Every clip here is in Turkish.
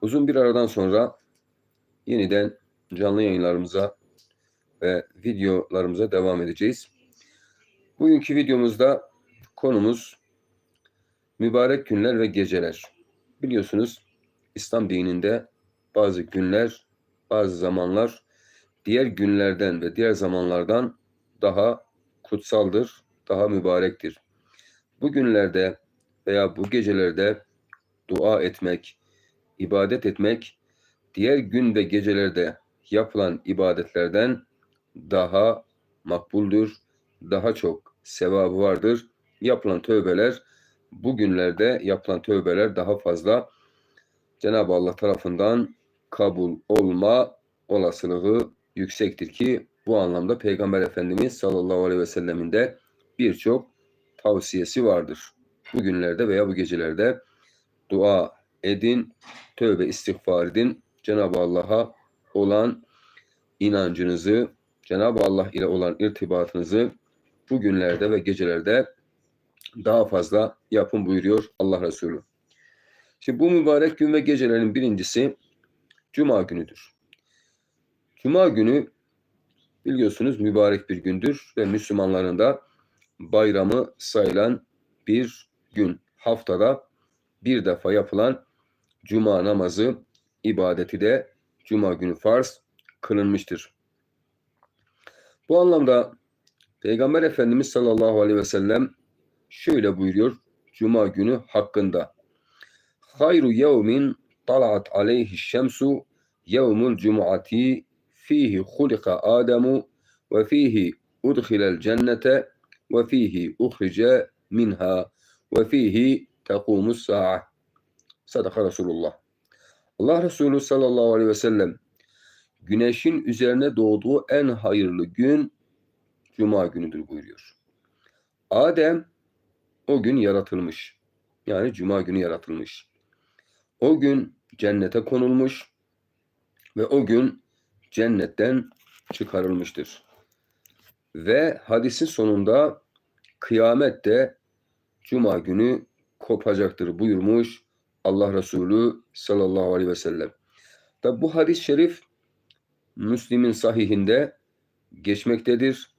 Uzun bir aradan sonra yeniden canlı yayınlarımıza ve videolarımıza devam edeceğiz. Bugünkü videomuzda konumuz mübarek günler ve geceler. Biliyorsunuz İslam dininde bazı günler, bazı zamanlar diğer günlerden ve diğer zamanlardan daha kutsaldır, daha mübarektir. Bu günlerde veya bu gecelerde dua etmek, ibadet etmek diğer gün ve gecelerde yapılan ibadetlerden daha makbuldür, daha çok sevabı vardır. Yapılan tövbeler bu günlerde yapılan tövbeler daha fazla Cenab-ı Allah tarafından kabul olma olasılığı yüksektir ki bu anlamda Peygamber Efendimiz sallallahu aleyhi ve sellemin de birçok tavsiyesi vardır. Bu günlerde veya bu gecelerde dua edin, tövbe istiğfar edin. Cenab-ı Allah'a olan inancınızı, Cenab-ı Allah ile olan irtibatınızı bu günlerde ve gecelerde daha fazla yapın buyuruyor Allah Resulü. Şimdi bu mübarek gün ve gecelerin birincisi Cuma günüdür. Cuma günü biliyorsunuz mübarek bir gündür ve Müslümanların da bayramı sayılan bir gün. Haftada bir defa yapılan Cuma namazı ibadeti de Cuma günü farz kılınmıştır. Bu anlamda Peygamber Efendimiz sallallahu aleyhi ve sellem şöyle buyuruyor Cuma günü hakkında. Hayru yevmin talat aleyhi şemsu yevmul cum'ati fihi hulika Ademu ve fihi udkhilel cennete ve fihi uhrice minha ve fihi tekumus sa'a. Sadaka Resulullah. Allah Resulü sallallahu aleyhi ve sellem güneşin üzerine doğduğu en hayırlı gün Cuma günüdür buyuruyor. Adem o gün yaratılmış. Yani Cuma günü yaratılmış. O gün cennete konulmuş ve o gün cennetten çıkarılmıştır. Ve hadisin sonunda kıyamette Cuma günü kopacaktır buyurmuş Allah Resulü sallallahu aleyhi ve sellem. Tabi bu hadis-i şerif Müslim'in sahihinde geçmektedir.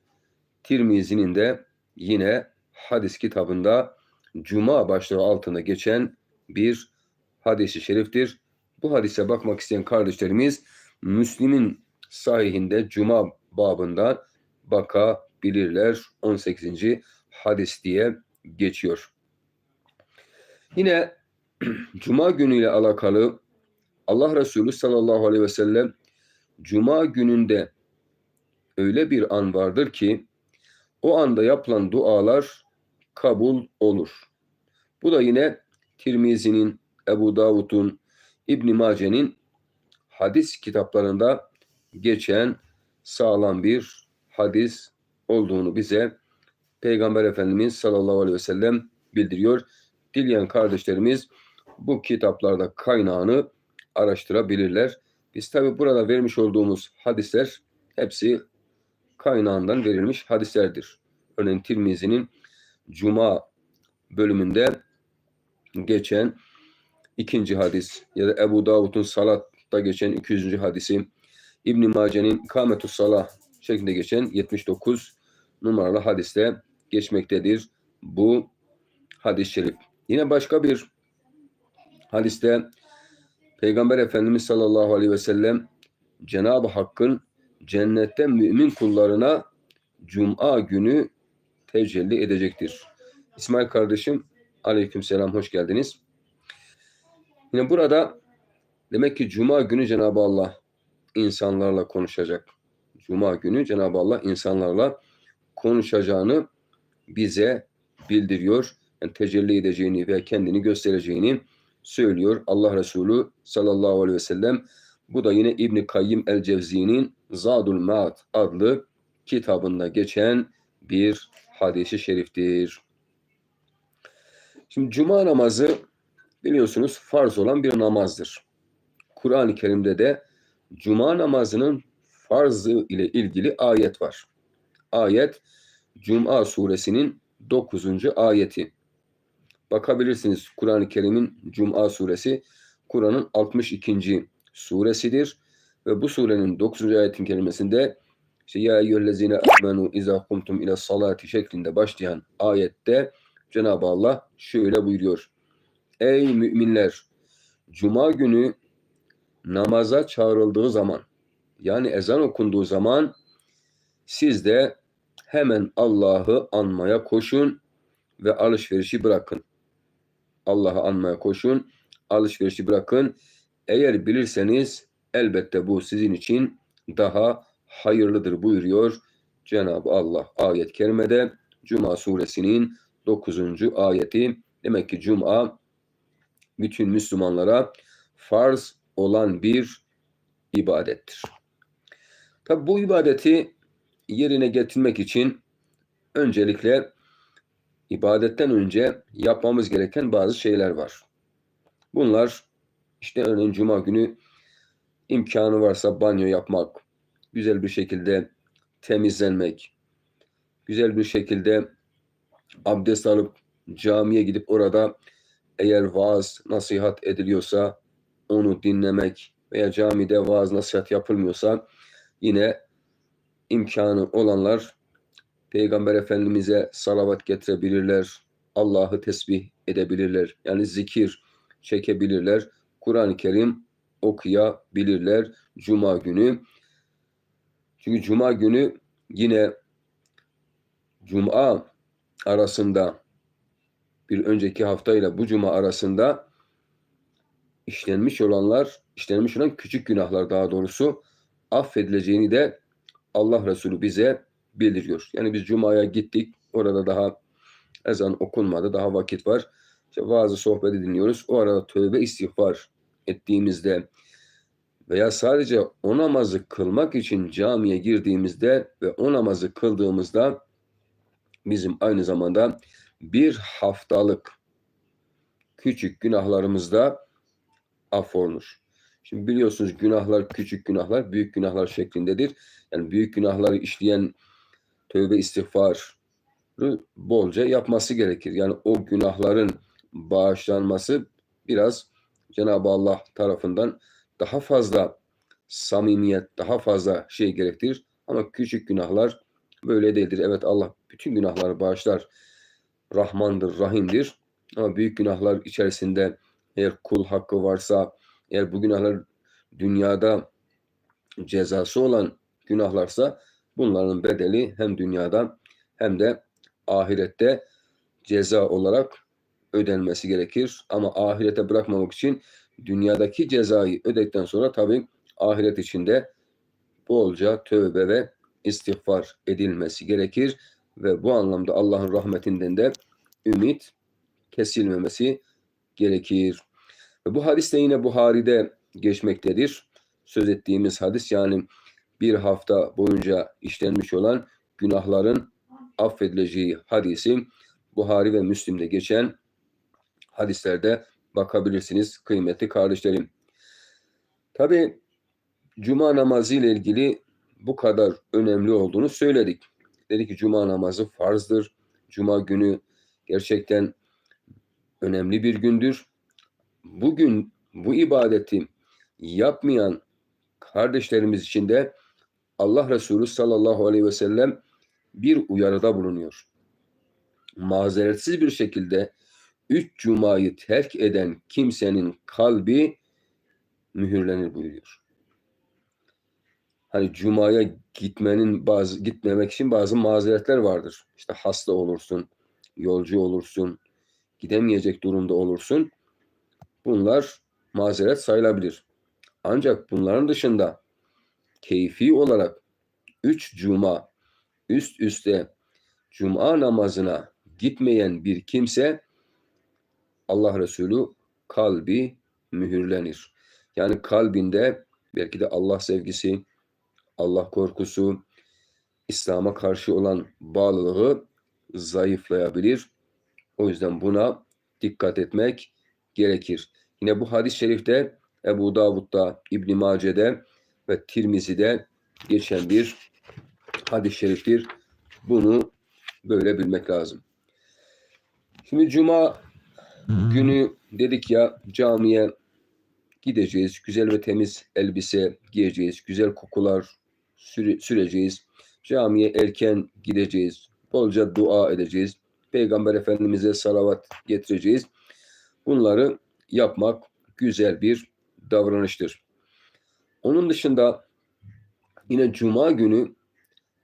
Tirmizi'nin de yine hadis kitabında Cuma başlığı altında geçen bir hadisi şeriftir. Bu hadise bakmak isteyen kardeşlerimiz Müslim'in sahihinde Cuma babında bakabilirler. 18. hadis diye geçiyor. Yine Cuma günüyle alakalı Allah Resulü sallallahu aleyhi ve sellem Cuma gününde öyle bir an vardır ki o anda yapılan dualar kabul olur. Bu da yine Tirmizi'nin, Ebu Davud'un, İbn Mace'nin hadis kitaplarında geçen sağlam bir hadis olduğunu bize Peygamber Efendimiz sallallahu aleyhi ve sellem bildiriyor. Dileyen kardeşlerimiz bu kitaplarda kaynağını araştırabilirler. Biz tabi burada vermiş olduğumuz hadisler hepsi kaynağından verilmiş hadislerdir. Örneğin Tirmizi'nin Cuma bölümünde geçen ikinci hadis ya da Ebu Davud'un Salat'ta geçen 200. hadisi İbn Mace'nin Kametus Salah şeklinde geçen 79 numaralı hadiste geçmektedir bu hadis-i şerif. Yine başka bir hadiste Peygamber Efendimiz sallallahu aleyhi ve sellem Cenab-ı Hakk'ın cennette mümin kullarına Cuma günü tecelli edecektir. İsmail kardeşim aleyküm selam hoş geldiniz. Yine burada demek ki Cuma günü Cenab-ı Allah insanlarla konuşacak. Cuma günü Cenab-ı Allah insanlarla konuşacağını bize bildiriyor. Yani tecelli edeceğini ve kendini göstereceğini söylüyor Allah Resulü sallallahu aleyhi ve sellem. Bu da yine İbn Kayyim el-Cevzi'nin Zadul Ma'ad adlı kitabında geçen bir hadisi şeriftir. Şimdi cuma namazı biliyorsunuz farz olan bir namazdır. Kur'an-ı Kerim'de de cuma namazının farzı ile ilgili ayet var. Ayet Cuma suresinin 9. ayeti. Bakabilirsiniz Kur'an-ı Kerim'in Cuma suresi Kur'an'ın 62. suresidir. Ve bu surenin 9. ayetin kelimesinde işte ya eyyühellezine amenu izâ kumtum ile salati şeklinde başlayan ayette Cenab-ı Allah şöyle buyuruyor. Ey müminler! Cuma günü namaza çağrıldığı zaman yani ezan okunduğu zaman siz de hemen Allah'ı anmaya koşun ve alışverişi bırakın. Allah'ı anmaya koşun, alışverişi bırakın. Eğer bilirseniz elbette bu sizin için daha hayırlıdır buyuruyor Cenab-ı Allah ayet-i kerimede Cuma suresinin 9. ayeti. Demek ki Cuma bütün Müslümanlara farz olan bir ibadettir. Tabi bu ibadeti yerine getirmek için öncelikle ibadetten önce yapmamız gereken bazı şeyler var. Bunlar işte örneğin cuma günü imkanı varsa banyo yapmak, güzel bir şekilde temizlenmek, güzel bir şekilde abdest alıp camiye gidip orada eğer vaaz nasihat ediliyorsa onu dinlemek veya camide vaaz nasihat yapılmıyorsa yine imkanı olanlar Peygamber Efendimiz'e salavat getirebilirler. Allah'ı tesbih edebilirler. Yani zikir çekebilirler. Kur'an-ı Kerim okuyabilirler Cuma günü. Çünkü Cuma günü yine Cuma arasında bir önceki haftayla bu Cuma arasında işlenmiş olanlar, işlenmiş olan küçük günahlar daha doğrusu affedileceğini de Allah Resulü bize bildiriyor. Yani biz Cuma'ya gittik. Orada daha ezan okunmadı. Daha vakit var. İşte bazı sohbeti dinliyoruz. O arada tövbe istiğfar ettiğimizde veya sadece o namazı kılmak için camiye girdiğimizde ve o namazı kıldığımızda bizim aynı zamanda bir haftalık küçük günahlarımızda affolunur. Şimdi biliyorsunuz günahlar küçük günahlar büyük günahlar şeklindedir. Yani büyük günahları işleyen tövbe istiğfarı bolca yapması gerekir. Yani o günahların bağışlanması biraz Cenab-ı Allah tarafından daha fazla samimiyet, daha fazla şey gerektirir. Ama küçük günahlar böyle değildir. Evet Allah bütün günahları bağışlar. Rahmandır, Rahim'dir. Ama büyük günahlar içerisinde eğer kul hakkı varsa, eğer bu günahlar dünyada cezası olan günahlarsa bunların bedeli hem dünyada hem de ahirette ceza olarak ödenmesi gerekir. Ama ahirete bırakmamak için dünyadaki cezayı ödedikten sonra tabi ahiret içinde bolca tövbe ve istiğfar edilmesi gerekir ve bu anlamda Allah'ın rahmetinden de ümit kesilmemesi gerekir. Ve bu hadis de yine Buhari'de geçmektedir. Söz ettiğimiz hadis yani bir hafta boyunca işlenmiş olan günahların affedileceği hadisi Buhari ve Müslim'de geçen hadislerde bakabilirsiniz kıymetli kardeşlerim. Tabi cuma namazı ile ilgili bu kadar önemli olduğunu söyledik. Dedik ki cuma namazı farzdır. Cuma günü gerçekten önemli bir gündür. Bugün bu ibadeti yapmayan kardeşlerimiz için de Allah Resulü sallallahu aleyhi ve sellem bir uyarıda bulunuyor. Mazeretsiz bir şekilde üç cumayı terk eden kimsenin kalbi mühürlenir buyuruyor. Hani cumaya gitmenin bazı gitmemek için bazı mazeretler vardır. İşte hasta olursun, yolcu olursun, gidemeyecek durumda olursun. Bunlar mazeret sayılabilir. Ancak bunların dışında keyfi olarak üç cuma üst üste cuma namazına gitmeyen bir kimse Allah Resulü kalbi mühürlenir. Yani kalbinde belki de Allah sevgisi, Allah korkusu, İslam'a karşı olan bağlılığı zayıflayabilir. O yüzden buna dikkat etmek gerekir. Yine bu hadis-i şerifte Ebu Davud'da, İbn Mace'de ve Tirmizi'de geçen bir hadis-i şeriftir. Bunu böyle bilmek lazım. Şimdi cuma günü dedik ya camiye gideceğiz. Güzel ve temiz elbise giyeceğiz. Güzel kokular süre, süreceğiz. Camiye erken gideceğiz. Bolca dua edeceğiz. Peygamber Efendimiz'e salavat getireceğiz. Bunları yapmak güzel bir davranıştır. Onun dışında yine cuma günü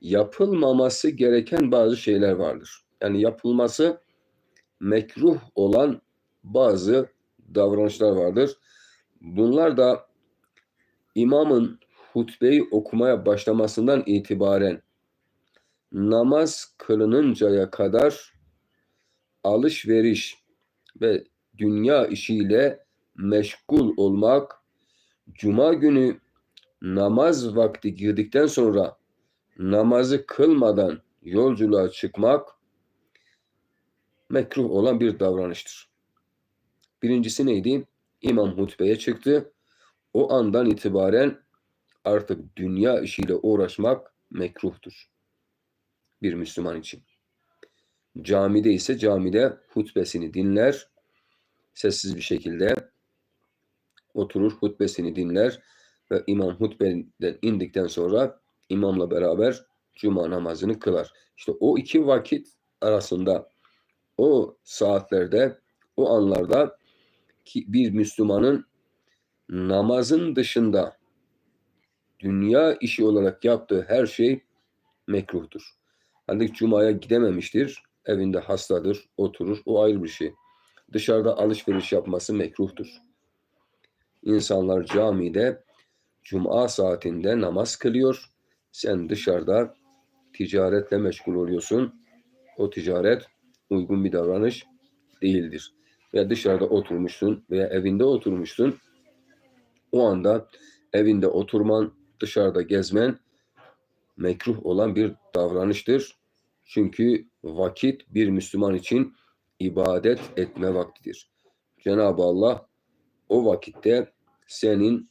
yapılmaması gereken bazı şeyler vardır. Yani yapılması mekruh olan bazı davranışlar vardır. Bunlar da imamın hutbeyi okumaya başlamasından itibaren namaz kılınıncaya kadar alışveriş ve dünya işiyle meşgul olmak, cuma günü namaz vakti girdikten sonra namazı kılmadan yolculuğa çıkmak mekruh olan bir davranıştır. Birincisi neydi? İmam hutbeye çıktı. O andan itibaren artık dünya işiyle uğraşmak mekruhtur. Bir Müslüman için. Camide ise camide hutbesini dinler. Sessiz bir şekilde oturur hutbesini dinler ve imam hutbeden indikten sonra imamla beraber cuma namazını kılar. İşte o iki vakit arasında o saatlerde o anlarda ki bir Müslümanın namazın dışında dünya işi olarak yaptığı her şey mekruhtur. Hani cumaya gidememiştir, evinde hastadır, oturur, o ayrı bir şey. Dışarıda alışveriş yapması mekruhtur. İnsanlar camide cuma saatinde namaz kılıyor. Sen dışarıda ticaretle meşgul oluyorsun. O ticaret uygun bir davranış değildir. Veya dışarıda oturmuşsun veya evinde oturmuşsun. O anda evinde oturman, dışarıda gezmen mekruh olan bir davranıştır. Çünkü vakit bir Müslüman için ibadet etme vaktidir. Cenab-ı Allah o vakitte senin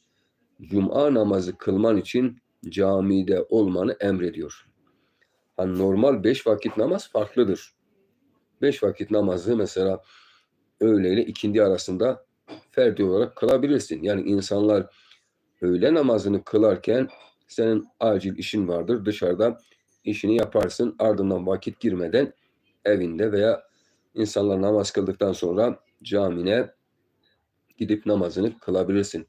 cuma namazı kılman için camide olmanı emrediyor. Hani normal beş vakit namaz farklıdır. Beş vakit namazı mesela öğle ile ikindi arasında ferdi olarak kılabilirsin. Yani insanlar öğle namazını kılarken senin acil işin vardır. Dışarıda işini yaparsın. Ardından vakit girmeden evinde veya insanlar namaz kıldıktan sonra camine gidip namazını kılabilirsin.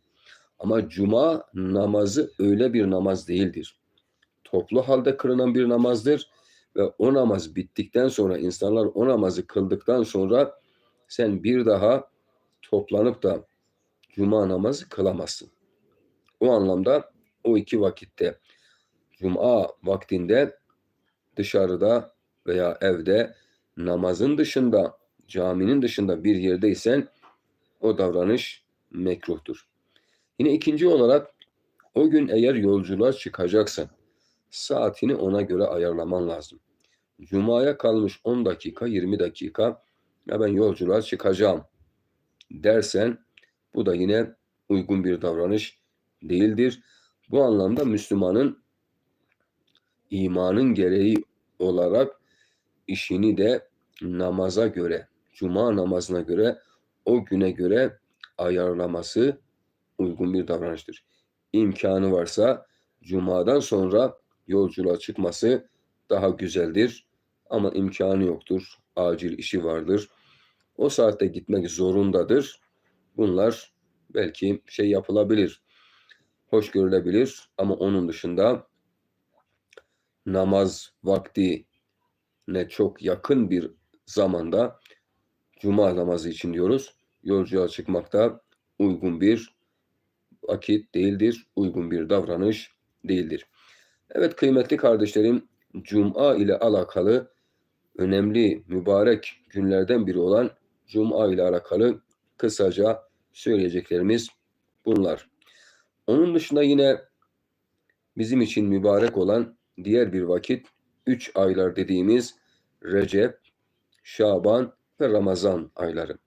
Ama cuma namazı öyle bir namaz değildir. Toplu halde kılınan bir namazdır ve o namaz bittikten sonra insanlar o namazı kıldıktan sonra sen bir daha toplanıp da cuma namazı kılamazsın. O anlamda o iki vakitte cuma vaktinde dışarıda veya evde namazın dışında caminin dışında bir yerdeysen o davranış mekruhtur. Yine ikinci olarak o gün eğer yolculuğa çıkacaksan saatini ona göre ayarlaman lazım. Cuma'ya kalmış 10 dakika 20 dakika ya ben yolculuğa çıkacağım dersen bu da yine uygun bir davranış değildir. Bu anlamda Müslümanın imanın gereği olarak işini de namaza göre, cuma namazına göre, o güne göre ayarlaması uygun bir davranıştır. İmkanı varsa cumadan sonra yolculuğa çıkması daha güzeldir. Ama imkanı yoktur. Acil işi vardır. O saatte gitmek zorundadır. Bunlar belki şey yapılabilir. Hoş görülebilir ama onun dışında namaz vakti ne çok yakın bir zamanda cuma namazı için diyoruz. Yolculuğa çıkmakta uygun bir vakit değildir, uygun bir davranış değildir. Evet kıymetli kardeşlerim, Cuma ile alakalı önemli, mübarek günlerden biri olan Cuma ile alakalı kısaca söyleyeceklerimiz bunlar. Onun dışında yine bizim için mübarek olan diğer bir vakit üç aylar dediğimiz Recep, Şaban ve Ramazan ayları.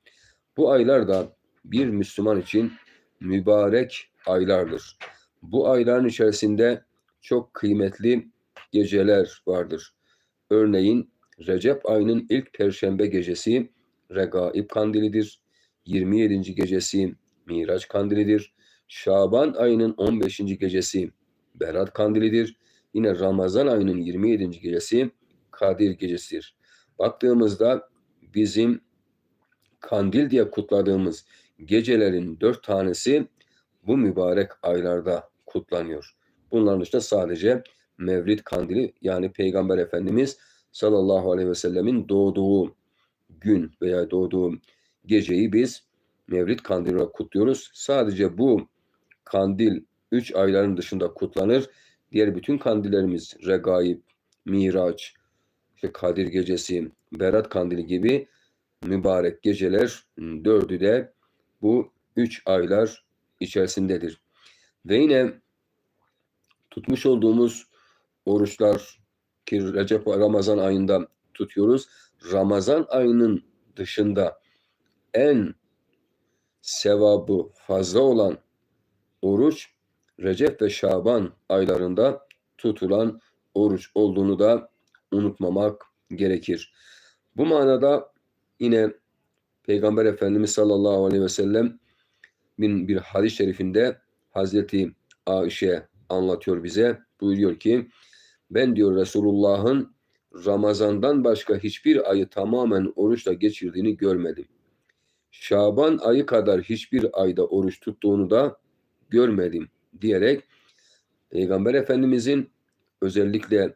Bu aylar da bir Müslüman için mübarek aylardır. Bu ayların içerisinde çok kıymetli geceler vardır. Örneğin Recep ayının ilk perşembe gecesi Regaib kandilidir. 27. gecesi Miraç kandilidir. Şaban ayının 15. gecesi Berat kandilidir. Yine Ramazan ayının 27. gecesi Kadir gecesidir. Baktığımızda bizim kandil diye kutladığımız gecelerin dört tanesi bu mübarek aylarda kutlanıyor. Bunların dışında sadece Mevlid kandili yani Peygamber Efendimiz sallallahu aleyhi ve sellemin doğduğu gün veya doğduğu geceyi biz Mevlid kandili olarak kutluyoruz. Sadece bu kandil 3 ayların dışında kutlanır. Diğer bütün kandillerimiz Regaib, Miraç, işte Kadir Gecesi, Berat Kandili gibi mübarek geceler dördü de bu üç aylar içerisindedir. Ve yine tutmuş olduğumuz oruçlar ki Recep Ramazan ayında tutuyoruz. Ramazan ayının dışında en sevabı fazla olan oruç Recep ve Şaban aylarında tutulan oruç olduğunu da unutmamak gerekir. Bu manada yine Peygamber Efendimiz sallallahu aleyhi ve sellem bin bir hadis-i şerifinde Hazreti Ayşe anlatıyor bize. Buyuruyor ki ben diyor Resulullah'ın Ramazan'dan başka hiçbir ayı tamamen oruçla geçirdiğini görmedim. Şaban ayı kadar hiçbir ayda oruç tuttuğunu da görmedim diyerek Peygamber Efendimizin özellikle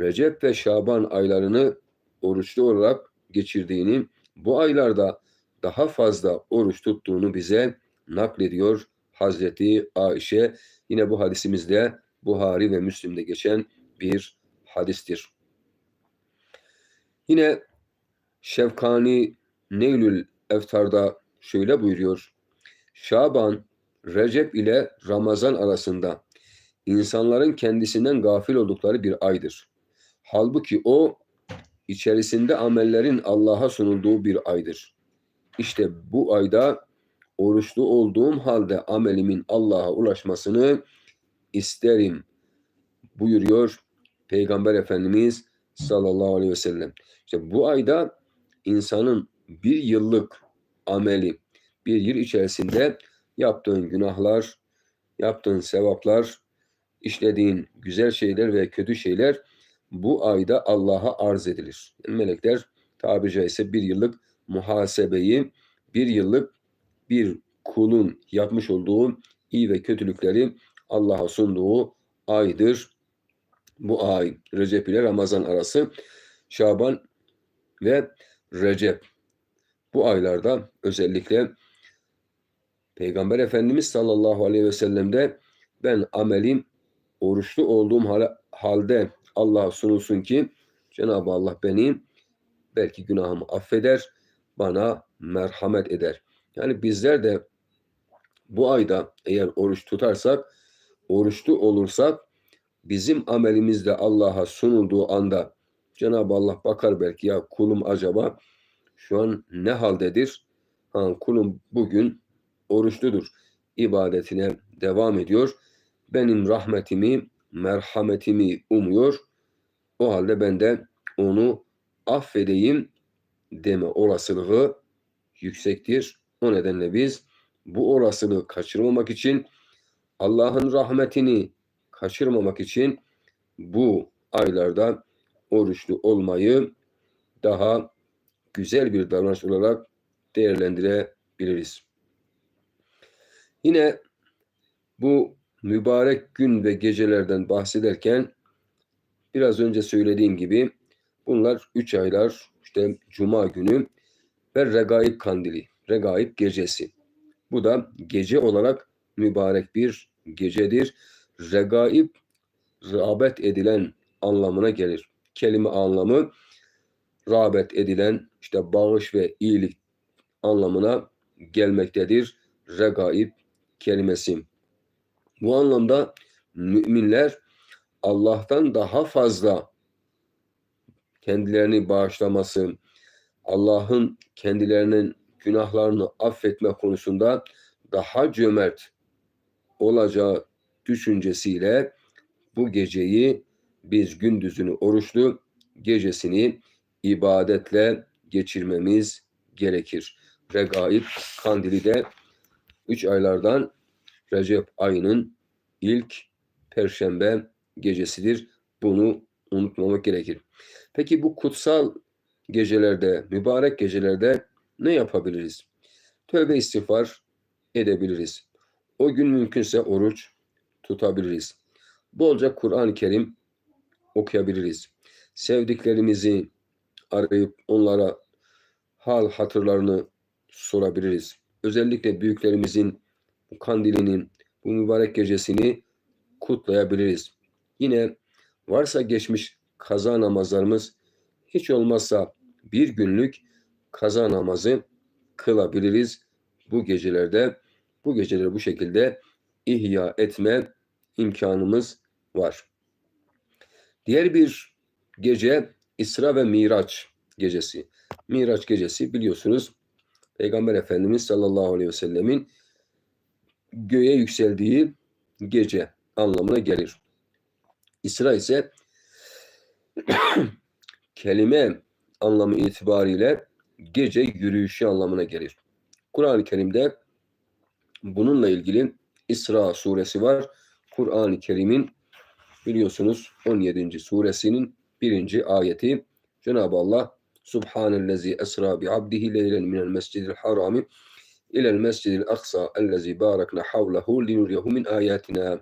Recep ve Şaban aylarını oruçlu olarak geçirdiğini, bu aylarda daha fazla oruç tuttuğunu bize naklediyor Hazreti Ayşe. Yine bu hadisimizde Buhari ve Müslim'de geçen bir hadistir. Yine Şevkani Neylül Eftar'da şöyle buyuruyor. Şaban, Recep ile Ramazan arasında insanların kendisinden gafil oldukları bir aydır. Halbuki o içerisinde amellerin Allah'a sunulduğu bir aydır. İşte bu ayda oruçlu olduğum halde amelimin Allah'a ulaşmasını isterim buyuruyor Peygamber Efendimiz sallallahu aleyhi ve sellem. İşte bu ayda insanın bir yıllık ameli bir yıl içerisinde yaptığın günahlar, yaptığın sevaplar, işlediğin güzel şeyler ve kötü şeyler bu ayda Allah'a arz edilir. Melekler tabiri caizse bir yıllık muhasebeyi, bir yıllık bir kulun yapmış olduğu iyi ve kötülükleri Allah'a sunduğu aydır. Bu ay Recep ile Ramazan arası Şaban ve Recep bu aylarda özellikle Peygamber Efendimiz sallallahu aleyhi ve sellem'de ben amelim oruçlu olduğum halde Allah'a sunulsun ki Cenab-ı Allah beni belki günahımı affeder, bana merhamet eder. Yani bizler de bu ayda eğer oruç tutarsak, oruçlu olursak bizim amelimizde Allah'a sunulduğu anda Cenab-ı Allah bakar belki ya kulum acaba şu an ne haldedir? Ha, kulum bugün oruçludur. ibadetine devam ediyor. Benim rahmetimi, merhametimi umuyor. O halde ben de onu affedeyim deme olasılığı yüksektir. O nedenle biz bu olasılığı kaçırmamak için Allah'ın rahmetini kaçırmamak için bu aylarda oruçlu olmayı daha güzel bir davranış olarak değerlendirebiliriz. Yine bu mübarek gün ve gecelerden bahsederken biraz önce söylediğim gibi bunlar üç aylar işte cuma günü ve regaib kandili, regaib gecesi. Bu da gece olarak mübarek bir gecedir. Regaib rağbet edilen anlamına gelir. Kelime anlamı rağbet edilen işte bağış ve iyilik anlamına gelmektedir. Regaib kelimesi. Bu anlamda müminler Allah'tan daha fazla kendilerini bağışlaması, Allah'ın kendilerinin günahlarını affetme konusunda daha cömert olacağı düşüncesiyle bu geceyi biz gündüzünü oruçlu, gecesini ibadetle geçirmemiz gerekir. Regaib kandili de üç aylardan Recep ayının ilk perşembe gecesidir. Bunu unutmamak gerekir. Peki bu kutsal gecelerde, mübarek gecelerde ne yapabiliriz? Tövbe istiğfar edebiliriz. O gün mümkünse oruç tutabiliriz. Bolca Kur'an-ı Kerim okuyabiliriz. Sevdiklerimizi arayıp onlara hal hatırlarını sorabiliriz. Özellikle büyüklerimizin bu kandilinin, bu mübarek gecesini kutlayabiliriz. Yine varsa geçmiş kaza namazlarımız hiç olmazsa bir günlük kaza namazı kılabiliriz bu gecelerde. Bu geceleri bu şekilde ihya etme imkanımız var. Diğer bir gece İsra ve Miraç gecesi. Miraç gecesi biliyorsunuz Peygamber Efendimiz sallallahu aleyhi ve sellemin göğe yükseldiği gece anlamına gelir. İsra ise kelime anlamı itibariyle gece yürüyüşü anlamına gelir. Kur'an-ı Kerim'de bununla ilgili İsra suresi var. Kur'an-ı Kerim'in biliyorsunuz 17. suresinin birinci ayeti Cenab-ı Allah Subhanellezi esra bi abdihi leylen minel mescidil harami ilel mescidil aksa ellezi barakna havlehu linuriyehu min ayatina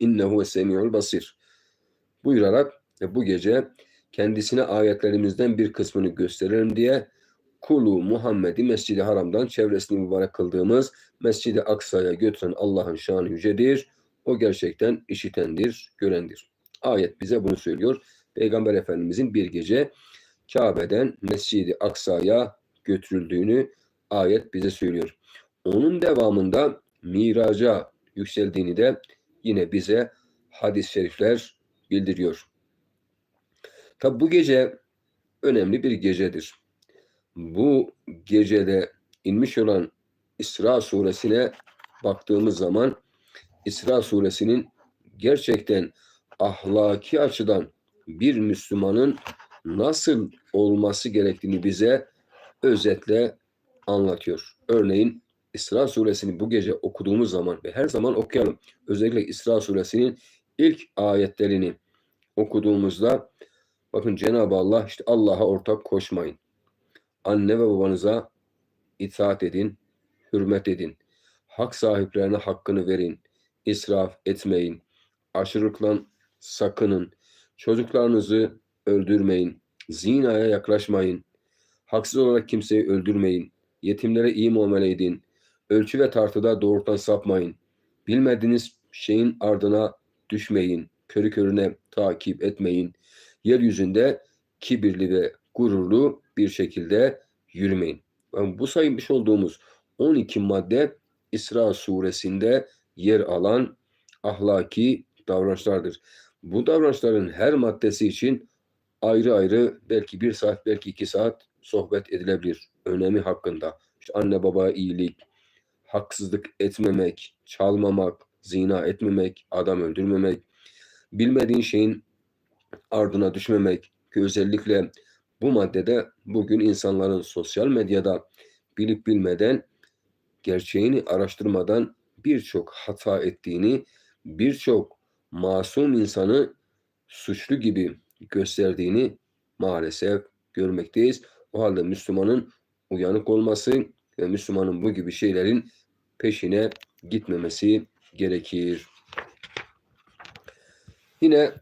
innehu semi'ul basir buyurarak bu gece kendisine ayetlerimizden bir kısmını gösterelim diye kulu Muhammed'i Mescid-i Haram'dan çevresini mübarek kıldığımız Mescid-i Aksa'ya götüren Allah'ın şanı yücedir. O gerçekten işitendir, görendir. Ayet bize bunu söylüyor. Peygamber Efendimizin bir gece Kabe'den Mescid-i Aksa'ya götürüldüğünü ayet bize söylüyor. Onun devamında miraca yükseldiğini de yine bize hadis-i şerifler bildiriyor. Tabi bu gece önemli bir gecedir. Bu gecede inmiş olan İsra suresine baktığımız zaman İsra suresinin gerçekten ahlaki açıdan bir Müslümanın nasıl olması gerektiğini bize özetle anlatıyor. Örneğin İsra suresini bu gece okuduğumuz zaman ve her zaman okuyalım. Özellikle İsra suresinin ilk ayetlerini okuduğumuzda bakın Cenab-ı Allah işte Allah'a ortak koşmayın. Anne ve babanıza itaat edin, hürmet edin. Hak sahiplerine hakkını verin. İsraf etmeyin. Aşırılıktan sakının. Çocuklarınızı öldürmeyin. Zinaya yaklaşmayın. Haksız olarak kimseyi öldürmeyin. Yetimlere iyi muamele edin. Ölçü ve tartıda doğrudan sapmayın. Bilmediğiniz şeyin ardına düşmeyin. Körü körüne takip etmeyin. Yeryüzünde kibirli ve gururlu bir şekilde yürümeyin. Yani bu saymış olduğumuz 12 madde İsra suresinde yer alan ahlaki davranışlardır. Bu davranışların her maddesi için ayrı ayrı belki bir saat belki iki saat sohbet edilebilir. Önemi hakkında. İşte anne babaya iyilik, haksızlık etmemek, çalmamak, zina etmemek, adam öldürmemek, bilmediğin şeyin ardına düşmemek ki özellikle bu maddede bugün insanların sosyal medyada bilip bilmeden gerçeğini araştırmadan birçok hata ettiğini, birçok masum insanı suçlu gibi gösterdiğini maalesef görmekteyiz. O halde Müslümanın uyanık olması ve Müslümanın bu gibi şeylerin peşine gitmemesi gerekir. Yine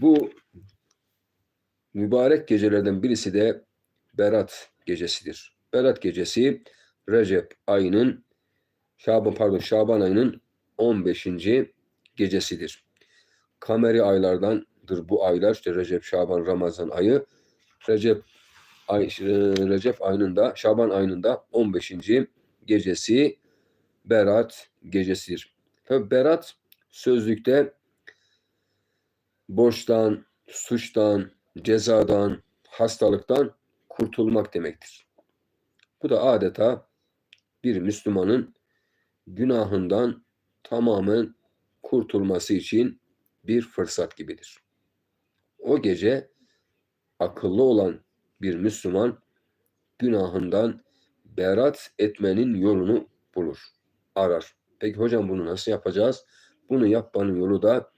bu mübarek gecelerden birisi de Berat gecesidir. Berat gecesi Recep ayının Şaban pardon Şaban ayının 15. gecesidir. Kameri aylardandır bu aylar. İşte Recep, Şaban, Ramazan ayı. Recep ay, Recep ayının da Şaban ayının da 15. gecesi Berat gecesidir. Tabi Berat sözlükte borçtan, suçtan, cezadan, hastalıktan kurtulmak demektir. Bu da adeta bir Müslümanın günahından tamamen kurtulması için bir fırsat gibidir. O gece akıllı olan bir Müslüman günahından berat etmenin yolunu bulur, arar. Peki hocam bunu nasıl yapacağız? Bunu yapmanın yolu da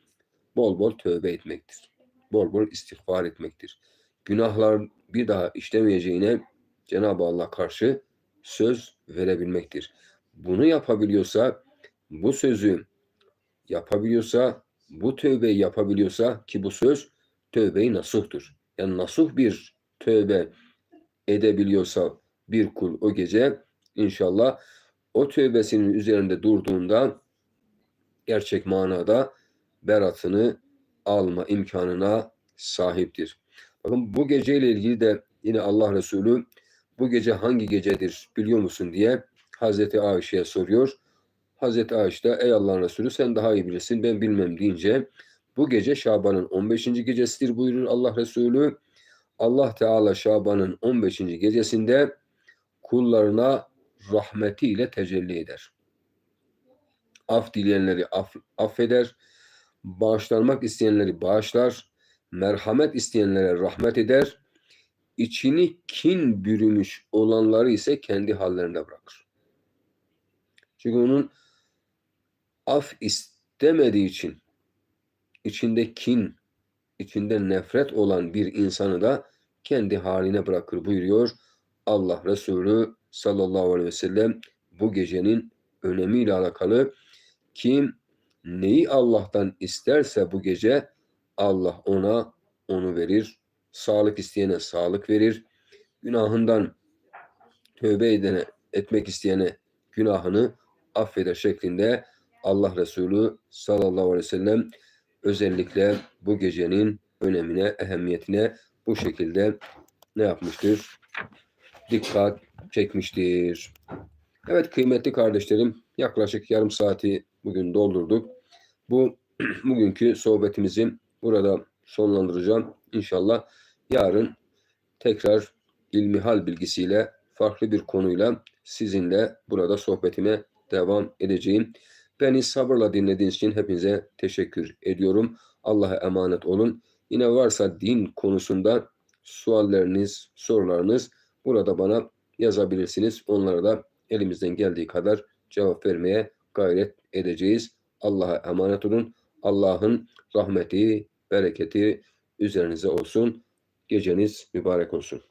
bol bol tövbe etmektir. Bol bol istiğfar etmektir. Günahlar bir daha işlemeyeceğine Cenab-ı Allah karşı söz verebilmektir. Bunu yapabiliyorsa, bu sözü yapabiliyorsa, bu tövbeyi yapabiliyorsa ki bu söz tövbeyi nasuhtur. Yani nasuh bir tövbe edebiliyorsa bir kul o gece inşallah o tövbesinin üzerinde durduğunda gerçek manada beratını alma imkanına sahiptir. Bakın bu geceyle ilgili de yine Allah Resulü bu gece hangi gecedir biliyor musun diye Hazreti Ayşe'ye soruyor. Hazreti Ayşe de ey Allah'ın Resulü sen daha iyi bilirsin ben bilmem deyince bu gece Şaban'ın 15. gecesidir buyurur Allah Resulü. Allah Teala Şaban'ın 15. gecesinde kullarına rahmetiyle tecelli eder. Af dileyenleri aff affeder, bağışlanmak isteyenleri bağışlar, merhamet isteyenlere rahmet eder, içini kin bürümüş olanları ise kendi hallerinde bırakır. Çünkü onun af istemediği için içinde kin, içinde nefret olan bir insanı da kendi haline bırakır buyuruyor Allah Resulü sallallahu aleyhi ve sellem bu gecenin önemiyle alakalı kim neyi Allah'tan isterse bu gece Allah ona onu verir. Sağlık isteyene sağlık verir. Günahından tövbe edene, etmek isteyene günahını affeder şeklinde Allah Resulü sallallahu aleyhi ve sellem özellikle bu gecenin önemine, ehemmiyetine bu şekilde ne yapmıştır? Dikkat çekmiştir. Evet kıymetli kardeşlerim yaklaşık yarım saati bugün doldurduk. Bu bugünkü sohbetimizi burada sonlandıracağım. İnşallah yarın tekrar ilmihal bilgisiyle farklı bir konuyla sizinle burada sohbetime devam edeceğim. Beni sabırla dinlediğiniz için hepinize teşekkür ediyorum. Allah'a emanet olun. Yine varsa din konusunda sualleriniz, sorularınız burada bana yazabilirsiniz. Onlara da elimizden geldiği kadar cevap vermeye gayret edeceğiz. Allah'a emanet olun. Allah'ın rahmeti, bereketi üzerinize olsun. Geceniz mübarek olsun.